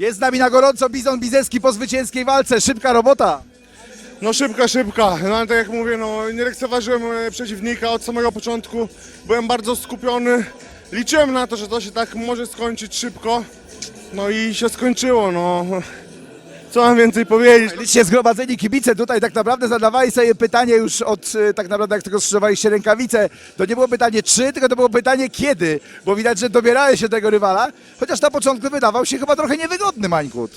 Jest z nami na gorąco Bizon Bizeski po zwycięskiej walce. Szybka robota. No szybka, szybka. No ale tak jak mówię, no nie lekceważyłem e, przeciwnika od samego początku. Byłem bardzo skupiony. Liczyłem na to, że to się tak może skończyć szybko. No i się skończyło, no. Co mam więcej powiedzieć? Licznie zgromadzeni kibice tutaj tak naprawdę zadawali sobie pytanie już od e, tak naprawdę jak tylko skrzyżowaliście rękawice. To nie było pytanie czy, tylko to było pytanie kiedy. Bo widać, że dobierałeś się tego rywala. Chociaż na początku wydawał się chyba trochę niewygodny Mańkut.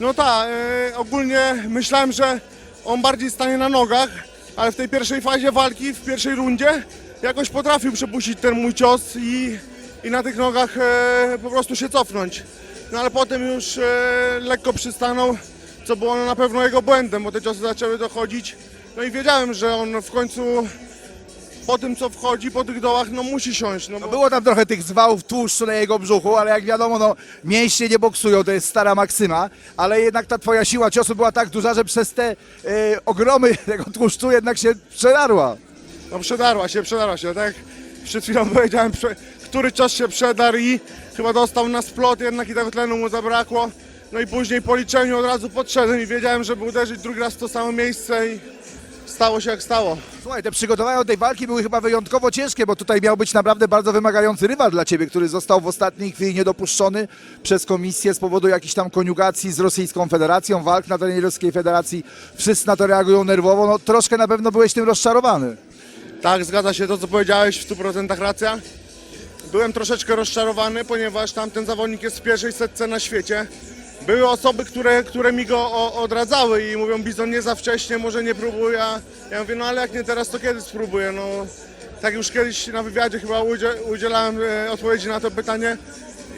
No tak, e, ogólnie myślałem, że on bardziej stanie na nogach, ale w tej pierwszej fazie walki, w pierwszej rundzie, jakoś potrafił przepuścić ten mój cios i, i na tych nogach e, po prostu się cofnąć. No ale potem już e, lekko przystanął, co było na pewno jego błędem, bo te ciosy zaczęły dochodzić. No i wiedziałem, że on w końcu po tym, co wchodzi, po tych dołach, no musi siąść. No No bo... było tam trochę tych zwałów tłuszczu na jego brzuchu, ale jak wiadomo, no, mięśnie nie boksują, to jest stara maksyma, ale jednak ta twoja siła ciosu była tak duża, że przez te e, ogromy tego tłuszczu jednak się przedarła. No przedarła się, przedarła się, tak przed chwilą powiedziałem, prze, który cios się przedarł i chyba dostał na splot, jednak i tego tlenu mu zabrakło. No i później po liczeniu od razu podszedłem i wiedziałem, żeby uderzyć drugi raz w to samo miejsce i stało się jak stało. Słuchaj, te przygotowania do tej walki były chyba wyjątkowo ciężkie, bo tutaj miał być naprawdę bardzo wymagający rywal dla ciebie, który został w ostatniej chwili niedopuszczony przez komisję z powodu jakichś tam koniugacji z Rosyjską Federacją, walk na terenie Rosyjskiej Federacji. Wszyscy na to reagują nerwowo, no troszkę na pewno byłeś tym rozczarowany. Tak, zgadza się to, co powiedziałeś, w 100% racja. Byłem troszeczkę rozczarowany, ponieważ tamten zawodnik jest w pierwszej setce na świecie. Były osoby, które, które mi go o, odradzały i mówią, Bizon nie za wcześnie, może nie próbuj, a ja mówię, no ale jak nie teraz, to kiedy spróbuję, no. Tak już kiedyś na wywiadzie chyba udzie, udzielałem e, odpowiedzi na to pytanie.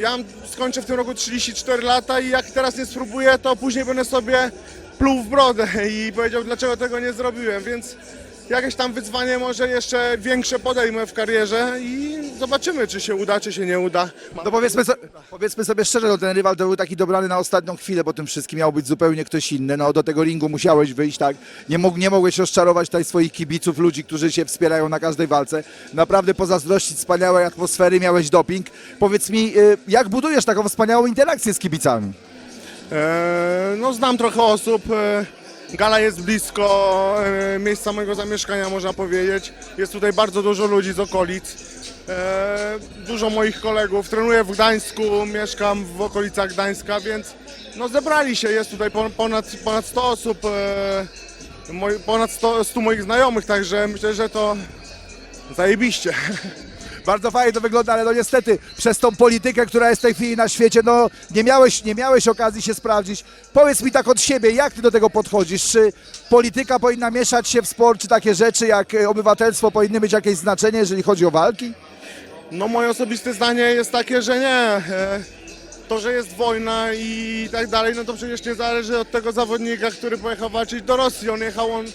Ja skończę w tym roku 34 lata i jak teraz nie spróbuję, to później będę sobie pluł w brodę i powiedział, dlaczego tego nie zrobiłem, więc jakieś tam wyzwanie może jeszcze większe podejmę w karierze i zobaczymy, czy się uda, czy się nie uda. No powiedzmy, so, powiedzmy sobie szczerze, no ten rywal to był taki dobrany na ostatnią chwilę, bo tym wszystkim miał być zupełnie ktoś inny. No do tego ringu musiałeś wyjść, tak? Nie, mógł, nie mogłeś rozczarować tutaj swoich kibiców, ludzi, którzy się wspierają na każdej walce. Naprawdę pozazdrościć wspaniałej atmosfery, miałeś doping. Powiedz mi, y, jak budujesz taką wspaniałą interakcję z kibicami? E, no znam trochę osób. E, Gala jest blisko e, miejsca mojego zamieszkania, można powiedzieć. Jest tutaj bardzo dużo ludzi z okolic. E, dużo moich kolegów. Trenuję w Gdańsku, mieszkam w okolicach Gdańska, więc no zebrali się. Jest tutaj pon- ponad, ponad 100 osób, e, ponad 100, 100 moich znajomych, także myślę, że to zajebiście. Bardzo fajnie to wygląda, ale no niestety przez tą politykę, która jest w tej chwili na świecie, no nie miałeś, nie miałeś okazji się sprawdzić. Powiedz mi tak od siebie, jak ty do tego podchodzisz? Czy polityka powinna mieszać się w sport, czy takie rzeczy jak e, obywatelstwo powinny mieć jakieś znaczenie, jeżeli chodzi o walki? No moje osobiste zdanie jest takie, że nie. E, To, że jest wojna i tak dalej, no to przecież nie zależy od tego zawodnika, który pojechał walczyć do Rosji. On jechał, on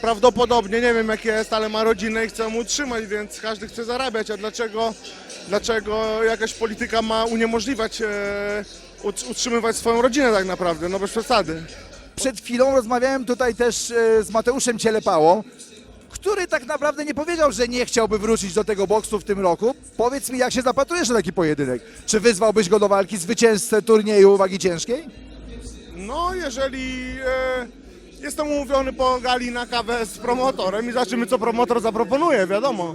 prawdopodobnie, nie wiem jak jest, ale ma rodzinę i chce mu utrzymać, więc każdy chce zarabiać. A dlaczego, dlaczego jakaś polityka ma uniemożliwiać, e, ut- utrzymywać swoją rodzinę tak naprawdę? No bez przesady. Przed chwilą rozmawiałem tutaj też e, z Mateuszem Cielepałą, który tak naprawdę nie powiedział, że nie chciałby wrócić do tego boksu w tym roku. Powiedz mi, jak się zapatrujesz na taki pojedynek? Czy wyzwałbyś go do walki zwycięzcę turnieju wagi ciężkiej? No, jeżeli e, jestem umówiony po gali na kawę z promotorem i zobaczymy, co promotor zaproponuje, wiadomo.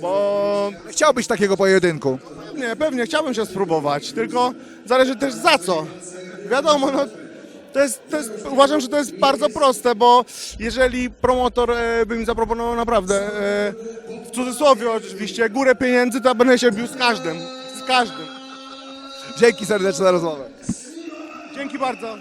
Bo Chciałbyś takiego pojedynku? nie, pewnie chciałbym się spróbować, tylko zależy też za co. Wiadomo, no. To jest, to jest, uważam, że to jest bardzo proste, bo jeżeli promotor e, by mi zaproponował naprawdę, e, w cudzysłowie oczywiście, górę pieniędzy, to ja będę się bił z każdym. Z każdym. Dzięki serdeczne za rozmowę. Dzięki bardzo.